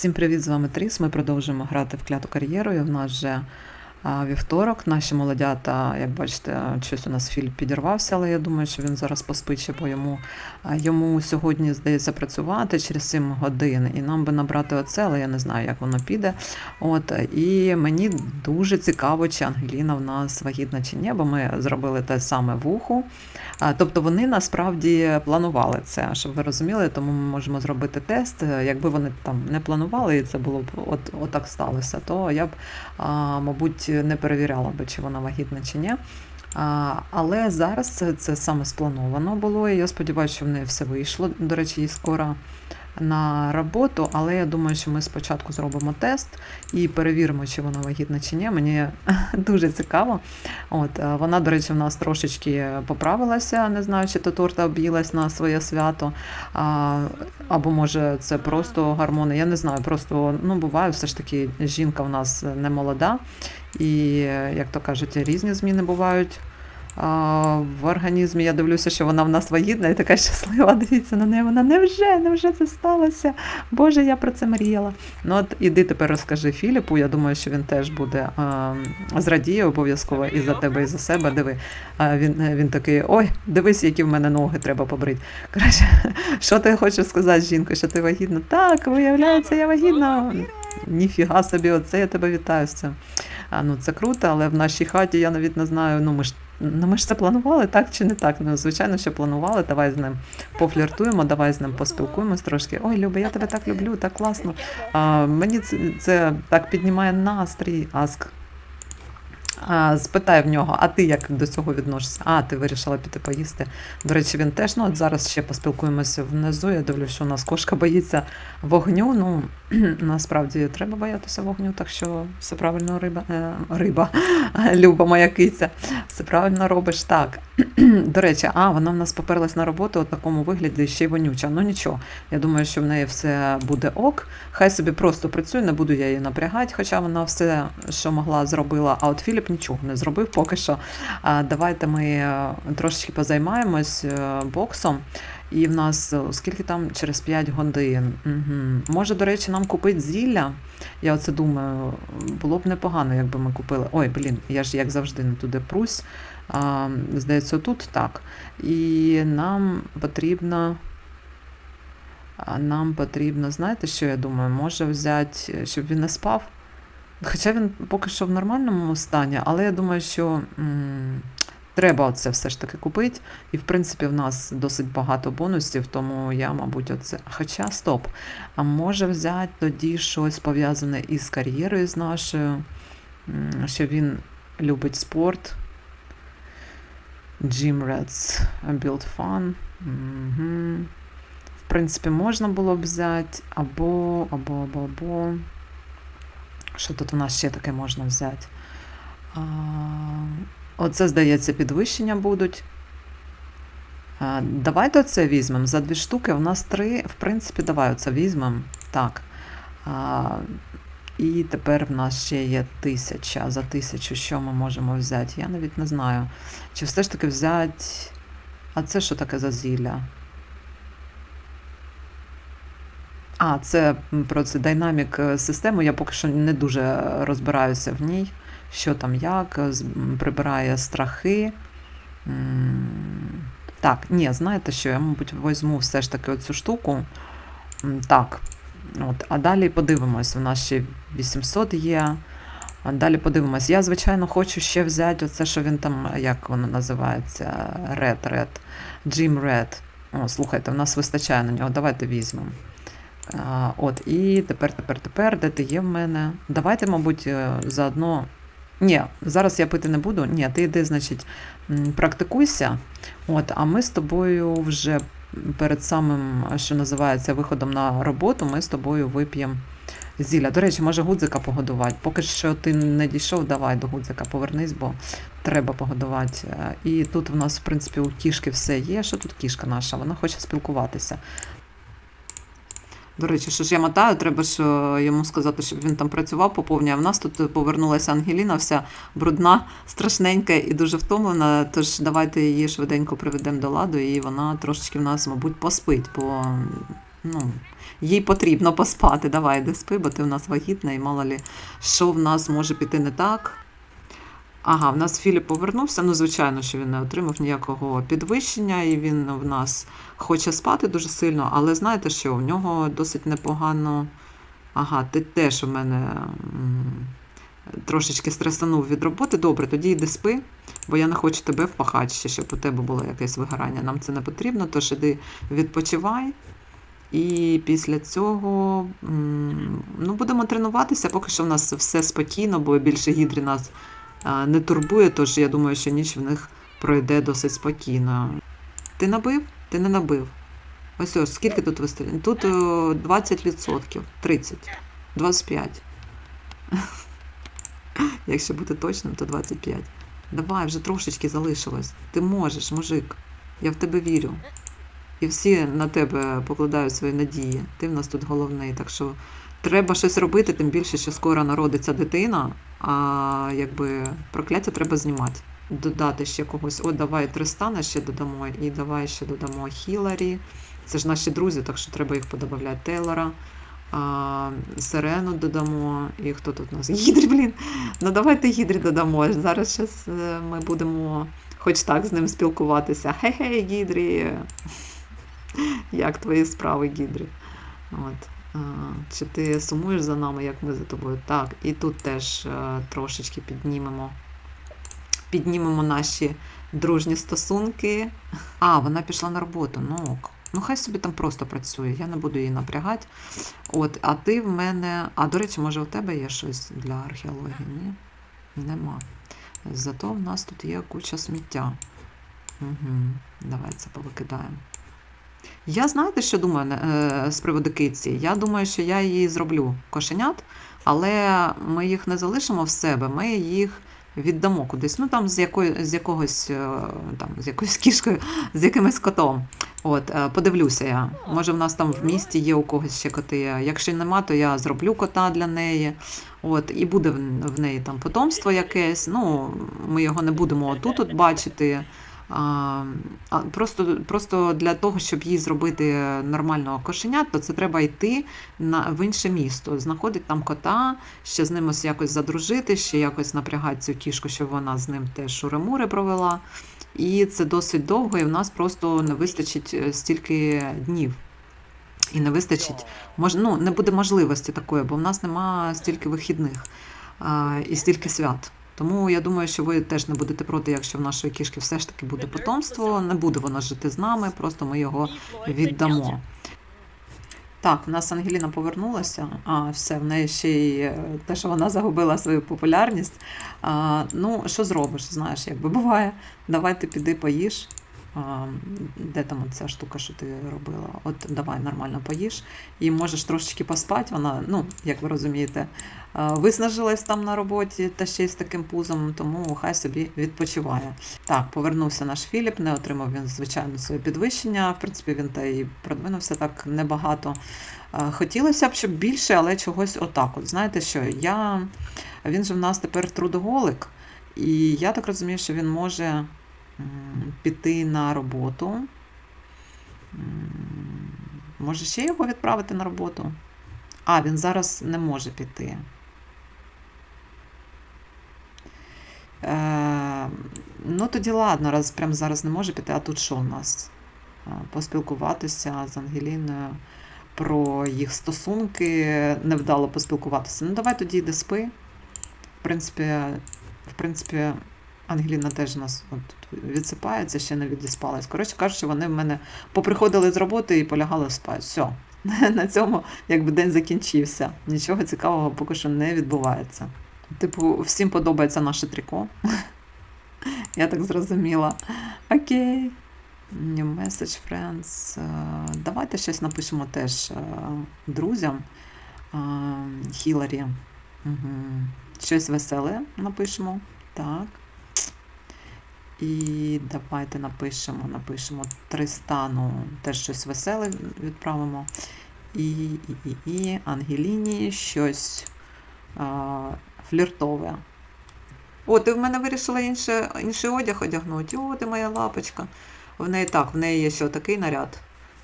Всім привіт, з вами Тріс. Ми продовжуємо грати в кляту кар'єру. І в нас вже вівторок. Наші молодята, як бачите, щось у нас фільм підірвався, але я думаю, що він зараз поспить, ще, бо йому, йому сьогодні здається працювати через 7 годин. І нам би набрати оце, але я не знаю, як воно піде. От і мені дуже цікаво, чи Ангеліна в нас вагітна чи ні, бо ми зробили те саме вуху. Тобто вони насправді планували це, щоб ви розуміли, тому ми можемо зробити тест. Якби вони там не планували, і це було б от, отак сталося, то я б, мабуть, не перевіряла би, чи вона вагітна чи ні. Але зараз це, це саме сплановано було, і я сподіваюся, що в неї все вийшло. До речі, їй скоро на роботу, але я думаю, що ми спочатку зробимо тест і перевіримо, чи вона вагітна чи ні. Мені дуже цікаво. От е, вона, до речі, в нас трошечки поправилася, не знаю, чи то торта об'їлась на своє свято, а, або може це просто гормони. Я не знаю. Просто ну буває, все ж таки жінка в нас не молода, і як то кажуть, різні зміни бувають в організмі. Я дивлюся, що вона в нас вагітна і така щаслива. Дивіться на неї. Вона невже, невже це сталося? Боже, я про це мріяла. Ну от іди тепер розкажи Філіпу. Я думаю, що він теж буде зрадіє обов'язково і за тебе, і за себе. Диви. Він, він такий: ой, дивись, які в мене ноги треба побрити. Коротше, що ти хочеш сказати, жінко, що ти вагітна? Так, виявляється, я вагітна. Ніфіга собі, оце я тебе вітаю з цим. Ну, це круто, але в нашій хаті я навіть не знаю. Ну, ми ж Ну, ми ж це планували, так чи не так? Ну, звичайно, що планували. Давай з ним пофліртуємо, давай з ним поспілкуємось трошки. Ой, Люба, я тебе так люблю, так класно. А, Мені це, це так піднімає настрій, Аск. А, Спитай в нього, а ти як до цього відносишся? А, ти вирішила піти поїсти. До речі, він теж. Ну, от зараз ще поспілкуємося внизу. Я дивлюся, що у нас кошка боїться вогню. Ну, насправді треба боятися вогню, так що все правильно риба, е, риба, люба моя киця. Все правильно робиш так. До речі, а вона в нас поперлась на роботу у такому вигляді ще й вонюча. Ну нічого. Я думаю, що в неї все буде ок. Хай собі просто працює, не буду я її напрягати, хоча вона все, що могла, зробила. А от Філіп нічого не зробив поки що. Давайте ми е, трошечки позаймаємось е, боксом. І в нас е, скільки там через 5 годин. Угу. Може, до речі, нам купити зілля. Я оце думаю, було б непогано, якби ми купили. Ой, блін, я ж як завжди не туди прусь. А, Здається, тут так. І нам потрібно. Нам потрібно, знаєте, що я думаю, може взяти, щоб він не спав. Хоча він поки що в нормальному стані, але я думаю, що треба це все ж таки купити. І, в принципі, в нас досить багато бонусів, тому я, мабуть, оце. Хоча стоп. А може взяти тоді щось пов'язане із кар'єрою з нашою, що він любить спорт. Gym Rats Build Fun. Угу. В принципі, можна було б взяти або, або, або, або. Що тут у нас ще таке можна взяти? А, Оце, здається, підвищення будуть. Давайте оце візьмемо. За дві штуки у нас три. В принципі, давай оце візьмемо. Так. І тепер в нас ще є тисяча. За тисячу що ми можемо взяти? Я навіть не знаю. Чи все ж таки взяти. А це що таке за зілля? А, це про це динамік систему. Я поки що не дуже розбираюся в ній. Що там, як, прибирає страхи. Так, ні, знаєте що? Я, мабуть, візьму все ж таки оцю штуку. Так. От, А далі подивимось. У нас ще 800 є. А далі подивимось. Я, звичайно, хочу ще взяти оце, що він там, як воно називається, Red Red. Jim Red. О, слухайте, у нас вистачає на нього. Давайте візьмемо. От, і тепер, тепер, тепер, де ти є в мене? Давайте, мабуть, е, заодно. Ні, зараз я пити не буду. Ні, ти йди, значить, практикуйся. От, А ми з тобою вже перед самим, що називається, виходом на роботу, ми з тобою вип'ємо зілля. До речі, може гудзика погодувати. Поки що ти не дійшов, давай до гудзика повернись, бо треба погодувати. Е, і тут в нас, в принципі, у кішки все є. Що тут кішка наша? Вона хоче спілкуватися. До речі, що ж я мотаю, треба ж е, йому сказати, щоб він там працював поповнює. А в нас тут повернулася Ангеліна, вся брудна, страшненька і дуже втомлена. Тож давайте її швиденько приведемо до ладу, і вона трошечки в нас, мабуть, поспить, бо Ну, їй потрібно поспати. Давай, йди спи, бо ти в нас вагітна, і мало лі, що в нас може піти не так. Ага, в нас Філіп повернувся. Ну, звичайно, що він не отримав ніякого підвищення, і він в нас хоче спати дуже сильно, але знаєте що, в нього досить непогано. Ага, ти теж у мене трошечки стресанув від роботи. Добре, тоді йди спи, бо я не хочу тебе впахати ще, щоб у тебе було якесь вигорання. Нам це не потрібно, тож іди відпочивай. І після цього ну, будемо тренуватися, поки що в нас все спокійно, бо більше гідрі нас не турбує, тож я думаю, що ніч в них пройде досить спокійно. Ти набив? Ти не набив. Ось ось, скільки тут вистрілень? Тут е, 20%, 30, 25. Якщо бути точним, то 25. Давай, вже трошечки залишилось. Ти можеш, мужик. Я в тебе вірю. І всі на тебе покладають свої надії. Ти в нас тут головний. Так що треба щось робити, тим більше, що скоро народиться дитина, а якби прокляття треба знімати. Додати ще когось. О, давай Тристана ще додамо, і давай ще додамо Хіларі. Це ж наші друзі, так що треба їх подобавляти. Тейлора, а, Сирену додамо. І хто тут у нас? Гідрі, блін. Ну давайте Гідрі додамо. Зараз щас, е, ми будемо хоч так з ним спілкуватися. Хей-хей, Гідрі! Як твої справи, Гідрі? От. Чи ти сумуєш за нами, як ми за тобою? Так, і тут теж е, трошечки піднімемо. Піднімемо наші дружні стосунки. А, вона пішла на роботу. Ну, ок. ну хай собі там просто працює, я не буду її напрягати. От, а ти в мене. А, до речі, може, у тебе є щось для археології? Ні? Нема. Зато в нас тут є куча сміття. Угу. Давай це повикидаємо. Я знаєте, що думаю е, з приводу киці? Я думаю, що я її зроблю кошенят, але ми їх не залишимо в себе, ми їх віддамо кудись. Ну там з якої, з якогось е, там, з якоюсь кішкою, з якимось котом. От, е, подивлюся я. Може, в нас там в місті є у когось ще коти. Якщо нема, то я зроблю кота для неї. От, і буде в- неї там потомство якесь. Ну, ми його не будемо отут от бачити. Просто, просто для того, щоб їй зробити нормального кошеня, то це треба йти на, в інше місто, знаходити там кота, ще з ним ось якось задружити, ще якось напрягати цю кішку, щоб вона з ним теж шури-мури провела. І це досить довго, і в нас просто не вистачить е, стільки днів. І не вистачить, мож, ну, не буде можливості такої, бо в нас нема стільки вихідних а, і стільки свят. Тому я думаю, що ви теж не будете проти, якщо в нашої кішки все ж таки буде потомство, не буде воно жити з нами, просто ми його віддамо. Так, у нас Ангеліна повернулася. А, все, в неї ще й е, те, що вона загубила свою популярність. А, ну, що зробиш? Знаєш, якби буває. Давай ти піди поїж. Де там ця штука, що ти робила? От давай нормально поїж. І можеш трошечки поспати. Вона, ну, як ви розумієте, виснажилась там на роботі та ще й з таким пузом, тому хай собі відпочиває. Так, повернувся наш Філіп, не отримав він, звичайно, своє підвищення. В принципі, він та і продвинувся так небагато. Хотілося б, щоб більше, але чогось отак. От знаєте що? Я... Він же в нас тепер трудоголик, і я так розумію, що він може піти на роботу. Може ще його відправити на роботу? А, він зараз не може піти. Е, ну, тоді ладно, раз прямо зараз не може піти, а тут що у нас? Е, Поспілкуватися з Ангеліною про їх стосунки, невдало поспілкуватися. Ну, давай тоді йди спи. В принципі, в принципі, Ангеліна теж у нас от відсипається, ще не відіспалась. Коротше кажучи, вони в мене поприходили з роботи і полягали спати. Все. На цьому якби день закінчився. Нічого цікавого поки що не відбувається. Типу, всім подобається наше тріко. Я так зрозуміла. Окей. New message, friends. Е, Давайте щось напишемо теж е, друзям. Е, Хіларі. Щось веселе напишемо. Так. І давайте напишемо, напишемо Тристану теж щось веселе відправимо. І, і, і, і Ангеліні щось а, фліртове. О, ти в мене вирішила інше, інший одяг одягнути. О, ти моя лапочка. В неї так, в неї є ще такий наряд.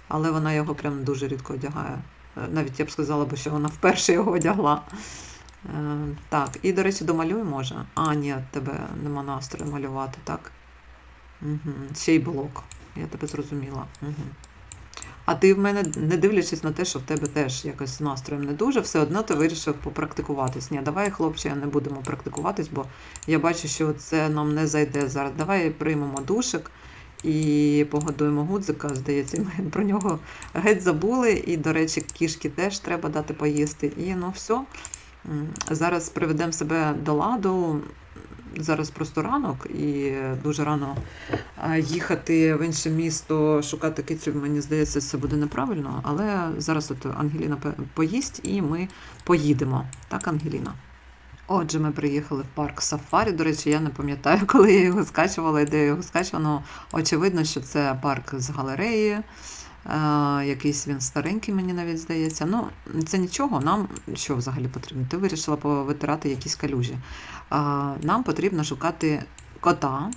але вона його прям дуже рідко одягає. Е, Навіть я б сказала, що вона вперше його одягла. Е, Так, і, до речі, домалюй може. А, ні, тебе нема настрою малювати, так? Угу. Ще й блок. Я тебе зрозуміла. Угу. А ти в мене, не дивлячись на те, що в тебе теж якось настроєм не дуже, все одно ти вирішив попрактикуватись. Ні, давай, хлопче, не будемо практикуватись, бо я бачу, що це нам не зайде зараз. Давай приймемо душик і погодуємо гудзика. Здається, ми про нього геть забули. І, до речі, кішки теж треба дати поїсти. І ну все. Зараз приведемо себе до ладу. Зараз просто ранок і дуже рано їхати в інше місто, шукати кицю, мені здається, це буде неправильно. Але зараз от Ангеліна поїсть і ми поїдемо. Так, Ангеліна? Отже, ми приїхали в парк Сафарі. До речі, я не пам'ятаю, коли я його скачувала і де я його скачувала. Очевидно, що це парк з галереї. Якийсь він старенький, мені навіть здається. Ну, це нічого. Нам що взагалі потрібно? Ти вирішила повитирати якісь калюжі. Нам потрібно шукати кота.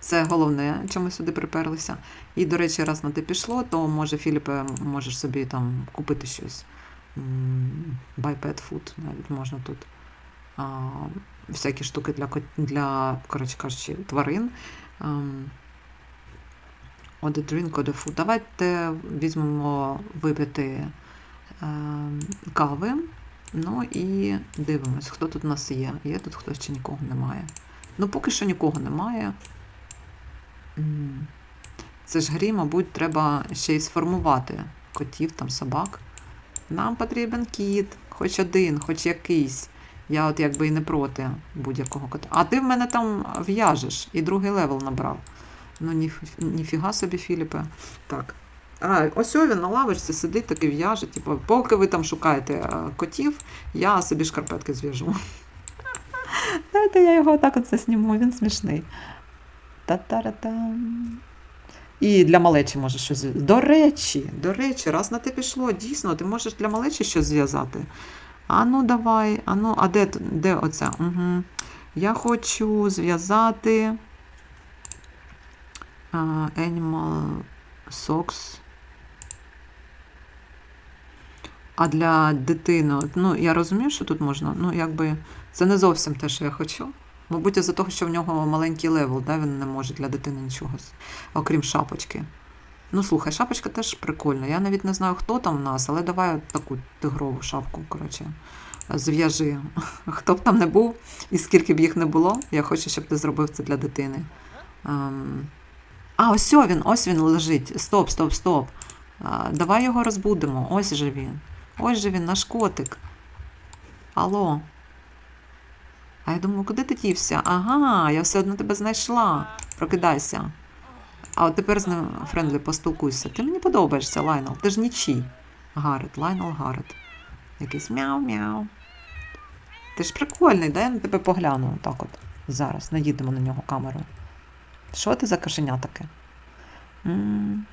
Це головне, чому сюди приперлися. І, до речі, раз на те пішло, то може, Філіпе, можеш собі там купити щось. Pet food навіть можна тут. Всякі штуки для, для коротше кажучи, тварин. Order drink, order food. Давайте візьмемо випити ем, кави. Ну і дивимось, хто тут у нас є. Є тут хтось чи нікого немає. Ну, поки що нікого немає. Це ж грі, мабуть, треба ще й сформувати котів, там, собак. Нам потрібен кіт, хоч один, хоч якийсь. Я от якби і не проти будь-якого кота. А ти в мене там в'яжеш і другий левел набрав. Ну, ні, ніфіга собі, Філіпе. Так. А, ось він на лавочці сидить, такий в'яже. Типу, поки ви там шукаєте е, котів, я собі шкарпетки зв'яжу. Дайте я його отак от засніму, він смішний. Та-та-ра-там. І для малечі можеш щось. До речі, до речі, раз на те пішло, дійсно, ти можеш для малечі щось зв'язати. А ну давай, а ну, а де, де оце? Угу. Я хочу зв'язати Animal Socks. А для дитини, ну я розумію, що тут можна, ну якби це не зовсім те, що я хочу. Мабуть, із-за того, що в нього маленький левел, да, він не може для дитини нічого, окрім шапочки. Ну, слухай, шапочка теж прикольна. Я навіть не знаю, хто там в нас, але давай таку тигрову шапку, коротше, зв'яжи. Хто б там не був і скільки б їх не було, я хочу, щоб ти зробив це для дитини. Ем... А, ось він, ось він лежить. Стоп, стоп, стоп. Давай його розбудемо. Ось же він. Ось же він, наш котик. Алло. А я думаю, куди ти дівся? Ага, я все одно тебе знайшла. Прокидайся. А от тепер з ним Френдлі поспілкуйся. Ти мені подобаєшся, Лайнел. Ти ж нічий. Гарет, Лайнел Гарет. Якийсь мяу-мяу. Ти ж прикольний, дай я на тебе погляну. Так от. Зараз наїдемо на нього камеру. Що ти за кошеня таке? М.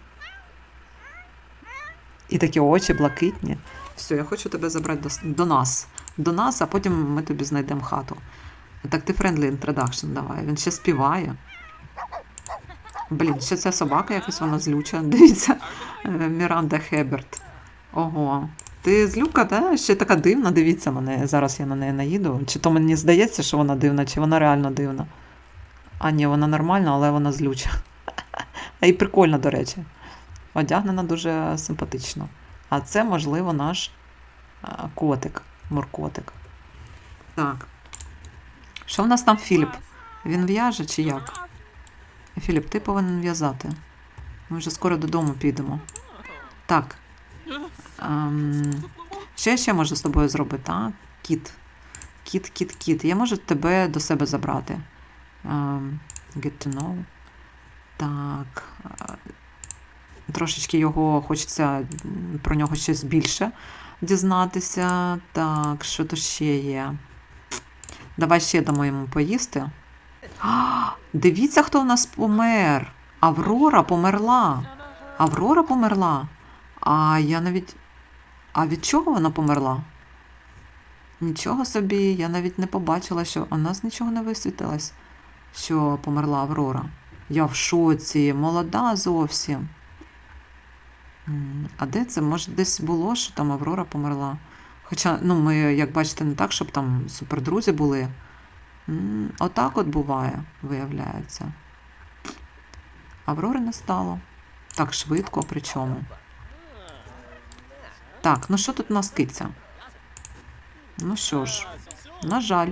І такі очі блакитні. Все, я хочу тебе забрати до, до нас. До нас, а потім ми тобі знайдемо хату. Так ти friendly introduction давай. Він ще співає. Блін, ще ця собака якась вона злюча. Дивіться. Е, Міранда Хеберт. Ого. Ти злюка, та? Ще така дивна, дивіться неї. Зараз я на неї наїду. Чи то мені здається, що вона дивна, чи вона реально дивна. А ні, вона нормальна, але вона злюча. І прикольна, до речі. Одягнена дуже симпатично. А це, можливо, наш котик, муркотик. Так. Що в нас там Філіп? Він в'яже чи як? Філіп, ти повинен в'язати. Ми вже скоро додому підемо. Так. Ем, я ще можу з тобою зробити, а? Кіт. Кіт, кіт, кіт. Я можу тебе до себе забрати. Get to know. Так. Трошечки його хочеться про нього щось більше дізнатися. Так, що то ще є? Давай ще дамо йому поїсти. А, дивіться, хто в нас помер. Аврора померла. Аврора померла. А я навіть. А від чого вона померла? Нічого собі, я навіть не побачила, що у нас нічого не висвітилось, що померла Аврора. Я в шоці, молода зовсім. А де це? Може, десь було, що там Аврора померла? Хоча, ну, ми, як бачите, не так, щоб там супердрузі були. Отак от буває, виявляється. Аврори не стало. Так швидко, причому. Так, ну що тут у нас киця? Ну що ж, на жаль,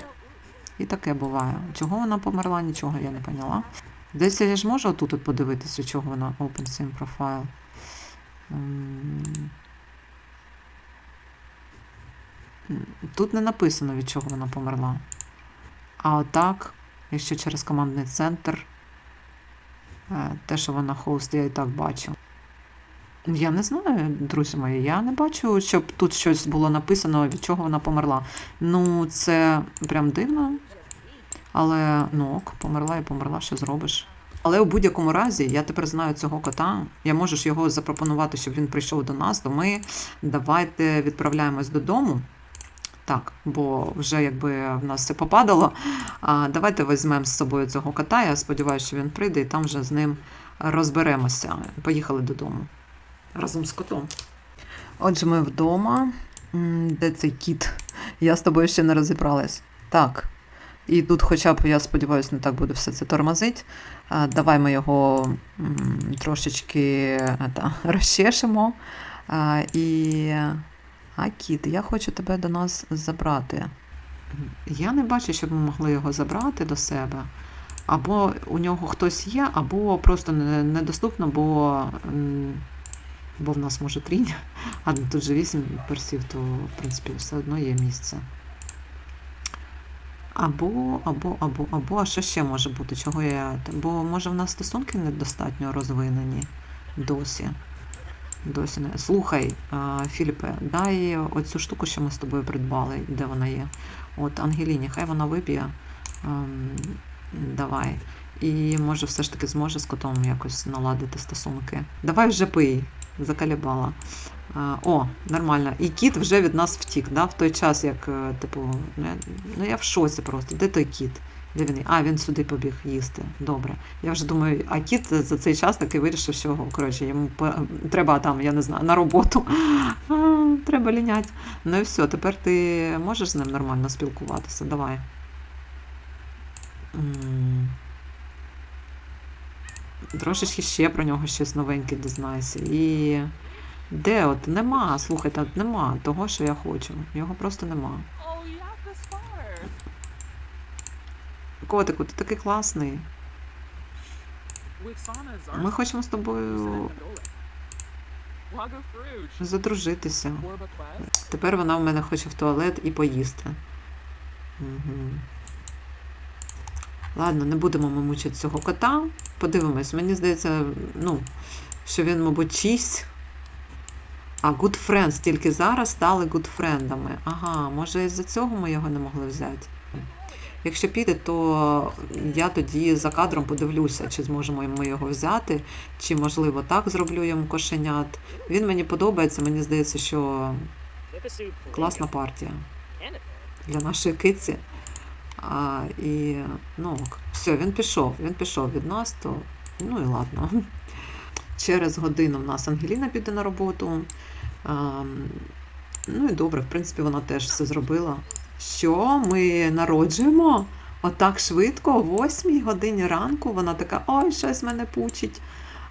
і таке буває. Чого вона померла, нічого я не поняла. Десь я ж можу отут от подивитися, чого вона Open Sim Profile. М. М, Тут не написано, від чого вона померла. А отак, якщо через командний центр, е, те, що вона хост, я і так бачу. Я не знаю, друзі мої, я не бачу, щоб тут щось було написано, від чого вона померла. Ну, це прям дивно. Але ну ок, померла і померла, що зробиш. Але у будь-якому разі я тепер знаю цього кота. Я можу ж його запропонувати, щоб він прийшов до нас, то ми давайте відправляємось додому. Так, бо вже якби в нас все попадало. А, давайте візьмемо з собою цього кота. Я сподіваюся, що він прийде і там вже з ним розберемося. Поїхали додому разом з котом. Отже, ми вдома. Де цей кіт? Я з тобою ще не розібралась. Так. І тут, хоча б, я сподіваюся, не так буде все це тормозить. Давай ми його трошечки е, та, розчешемо. І. А, кіт, я хочу тебе до нас забрати. Я не бачу, щоб ми могли його забрати до себе. Або у нього хтось є, або просто недоступно, бо, бо в нас може трінь. А тут же вісім персів, то в принципі все одно є місце. Або, або, або, або, а що ще може бути? Чого я. Бо може в нас стосунки недостатньо розвинені досі. Досі не. Слухай, Філіпе, дай оцю штуку, що ми з тобою придбали, де вона є. От Ангеліні, хай вона вип'є. Ем, давай. І може все ж таки зможе з котом якось наладити стосунки. Давай вже пий, закалібала. О, нормально. І кіт вже від нас втік, да? в той час, як, е, типу, ну я, ну в шоці просто. Де той кіт? Де він? А, він сюди побіг їсти. Добре. Я вже думаю, а кіт за цей час таки вирішив, що коротше, йому треба там, я не знаю, на роботу. А, треба лінять. Ну і все, тепер ти можеш з ним нормально спілкуватися. Давай. Трошечки ще про нього щось новеньке дізнайся. І де от нема, слухайте, от нема того, що я хочу. Його просто нема. Котику, ти такий класний. Ми хочемо з тобою задружитися. Тепер вона в мене хоче в туалет і поїсти. Угу. Ладно, не будемо ми мучити цього кота. Подивимось, мені здається, ну, що він, мабуть, чийсь. А good friends тільки зараз стали good friendами. Ага, може із-за цього ми його не могли взяти. Якщо піде, то я тоді за кадром подивлюся, чи зможемо ми його взяти, чи можливо так зроблю йому кошенят. Він мені подобається, мені здається, що класна партія для нашої киці. А, і ну, все, він пішов. Він пішов від нас, то ну і ладно. Через годину в нас Ангеліна піде на роботу. А, ну і добре, в принципі, вона теж все зробила. Що ми народжуємо? Отак швидко, о 8 годині ранку, вона така, ой, щось мене пучить.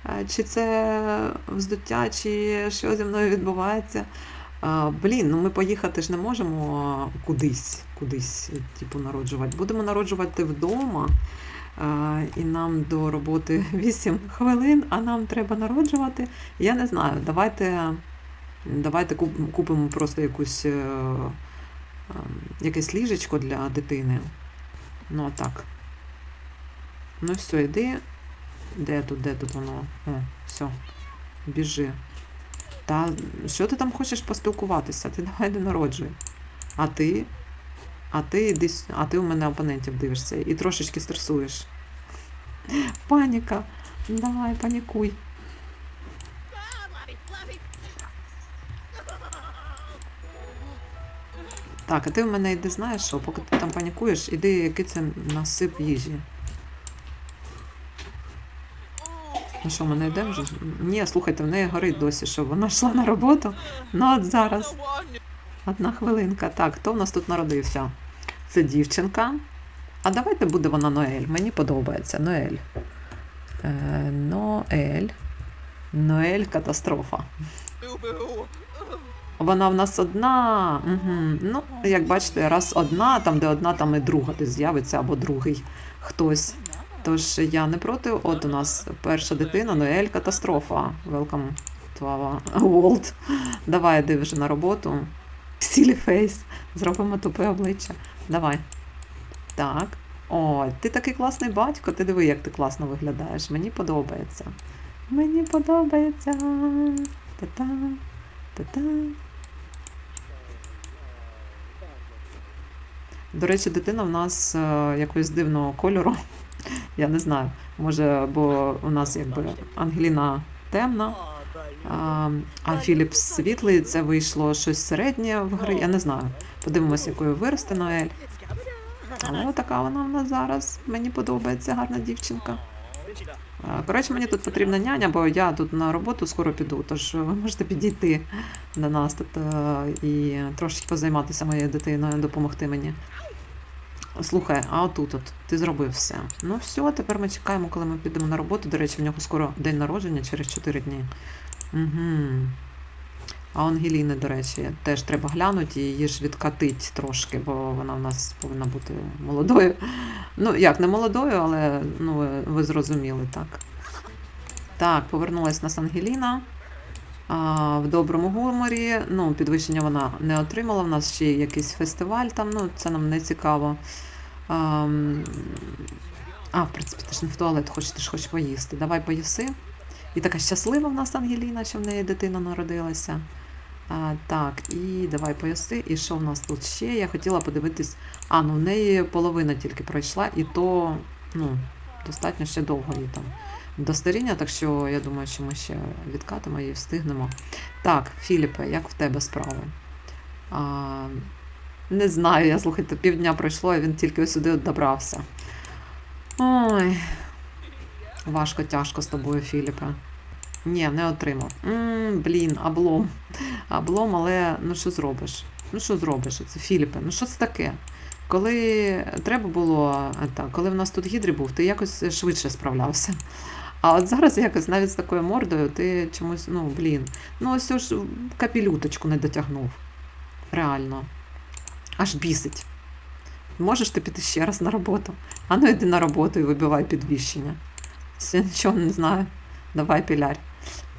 Е, Чи це вздуття, чи що зі мною відбувається. Блін, ну ми поїхати ж не можемо кудись, кудись, типу, народжувати. Будемо народжувати вдома. І нам до роботи 8 хвилин, а нам треба народжувати. Я не знаю, давайте, давайте купимо просто якусь, е, е, якесь ліжечко для дитини. Ну, а так. Ну, все, йди. Де тут, де тут воно? О, все. Біжи. Та що ти там хочеш поспілкуватися? Ти давай не народжуй. А ти? А ти іди, а ти у мене опонентів дивишся і трошечки стресуєш. Паніка. Давай, панікуй. Так, а ти в мене йди знаєш що, поки ти там панікуєш, іди кицям насип їжі. Ну що, мене йде вже? Ні, слухайте, в неї горить досі, що вона йшла на роботу. Ну от зараз. Одна хвилинка. Так, хто в нас тут народився? Це дівчинка. А давайте буде вона Ноель. Мені подобається. Ноель. Е, Ноель. Ноель катастрофа. Вона в нас одна. Угу. Ну, як бачите, раз одна, там де одна, там і друга десь з'явиться або другий хтось. Тож я не проти. От у нас перша дитина, Ноель катастрофа. Welcome to our world. Давай йди вже на роботу. Сілі фейс. Зробимо тупе обличчя. Давай. Так. Ой, ти такий класний батько. Ти диви, як ти класно виглядаєш. Мені подобається. Мені подобається. Та-та. Та-та. До речі, дитина в нас е, якогось дивного кольору. Я не знаю. Може, бо у нас якби Ангеліна темна, а, а Філіп світлий, це вийшло щось середнє в гри. Я не знаю. Подивимося, якою виросте Ноель. Але така вона в нас зараз. Мені подобається гарна дівчинка. Коротше, мені тут потрібна няня, бо я тут на роботу скоро піду, тож ви можете підійти до нас тут е, і трошки позайматися моєю дитиною, допомогти мені. Слухай, а отут от ти зробив все. Ну все, тепер ми чекаємо, коли ми підемо на роботу. До речі, в нього скоро день народження через 4 дні. Угу. А Ангеліни, до речі, теж треба глянути і її ж відкатить трошки, бо вона в нас повинна бути молодою. Ну, як, не молодою, але ну, ви, зрозуміли, так. Так, повернулась нас Ангеліна. В доброму гуморі. Ну, підвищення вона не отримала. В нас ще якийсь фестиваль там, ну, це нам не цікаво. А, в принципі, ти ж не в туалет хочеш, ти ж хочеш поїсти. Давай поїси. І така щаслива в нас Ангеліна, що в неї дитина народилася. А, так, і давай пояси. І що в нас тут ще? Я хотіла подивитись. А, ну в неї половина тільки пройшла, і то ну, достатньо ще довго їй там до старіння, так що я думаю, що ми ще відкатимо і встигнемо. Так, Філіпе, як в тебе справи? А, не знаю, я слухайте, півдня пройшло, а він тільки сюди добрався. Ой, важко, тяжко з тобою, Філіпе. Ні, не отримав. м блін, облом. Облом, але ну що зробиш? Ну що зробиш? Це Філіпе, ну що це таке? Коли треба було, е, так, коли в нас тут гідрі був, ти якось швидше справлявся. А от зараз якось навіть з такою мордою ти чомусь, ну блін, ну ось ж капілюточку не дотягнув. Реально. Аж бісить. Можеш ти піти ще раз на роботу? А ну йди на роботу і вибивай підвищення. Все нічого не знаю. Давай пілярь.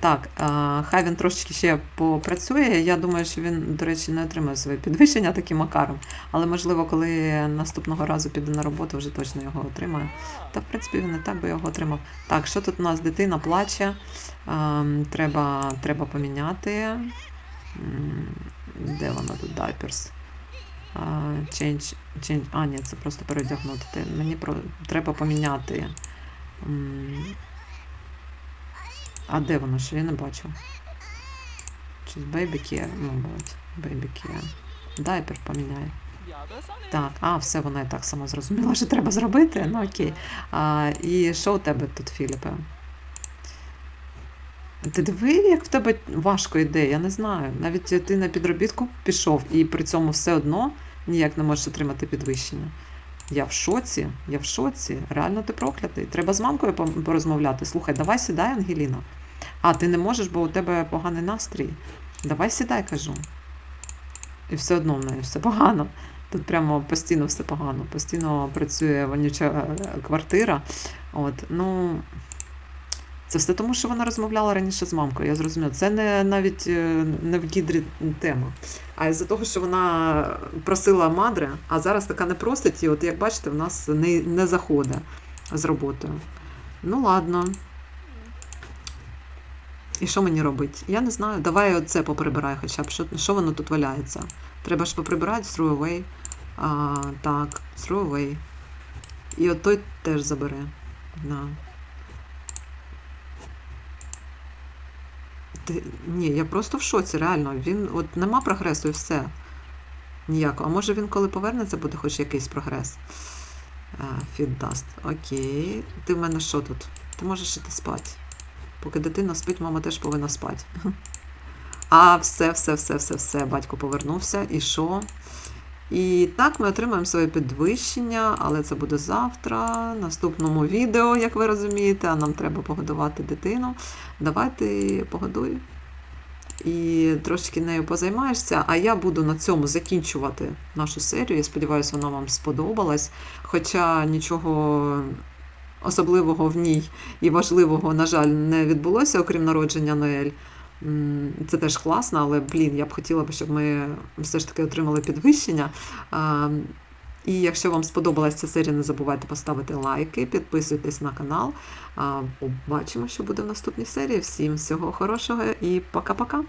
Так, хай він трошечки ще попрацює. Я думаю, що він, до речі, не отримає своє підвищення таким макаром. Але, можливо, коли наступного разу піде на роботу, вже точно його отримає. Та, в принципі, він і так би його отримав. Так, що тут у нас дитина плаче? Ем, треба, треба поміняти. Де вона тут дайперс? А, Change, change. А, ні, це просто передягнути. Те- Мені про... треба поміняти. А де воно? Що я не бачу? Чи Baby Care, мабуть. Baby Care. Дайпер поміняє. Так, а, все, вона і так сама зрозуміла, що треба зробити. Ну окей. А, і що у тебе тут, Філіпе? Ти диви, як в тебе важко йде, я не знаю. Навіть ти на підробітку пішов і при цьому все одно ніяк не можеш отримати підвищення. Я в шоці, я в шоці. Реально ти проклятий. Треба з мамкою порозмовляти. Слухай, давай сідай, Ангеліна. А, ти не можеш, бо у тебе поганий настрій. Давай сідай, кажу. І все одно в неї все погано. Тут прямо постійно все погано, постійно працює вонюча е, квартира. От, ну, це все тому, що вона розмовляла раніше з мамкою. Я зрозуміла. Це не навіть е, не в гідрі тема. А із-за того, що вона просила мадре, а зараз така не просить, і от як бачите, в нас не, не заходить з роботою. Ну ладно. І що мені робити? Я не знаю. Давай я оце поприбирай хоча б. Що, що воно тут валяється? Треба ж поприбирати, throw away. А, так, throw away. І от той теж забере. Да. Ти, ні, я просто в шоці, реально. Він от нема прогресу і все. Ніякого. А може він коли повернеться, буде хоч якийсь прогрес. Фіддаст. Окей. Ти в мене що тут? Ти можеш іти спати. Поки дитина спить, мама теж повинна спати. А все, все, все, все, все, батько повернувся. І що? І так ми отримаємо своє підвищення, але це буде завтра, наступному відео, як ви розумієте, а нам треба погодувати дитину. Давай ти погодуй і трошки нею позаймаєшся. А я буду на цьому закінчувати нашу серію. Я сподіваюся, вона вам сподобалась. Хоча нічого особливого в ній і важливого, на жаль, не відбулося, окрім народження Ноель. Це теж класно, але блін, я б хотіла, щоб ми все ж таки отримали підвищення. І якщо вам сподобалася ця серія, не забувайте поставити лайки, підписуйтесь на канал. Побачимо, що буде в наступній серії. Всім всього хорошого і пока-пока!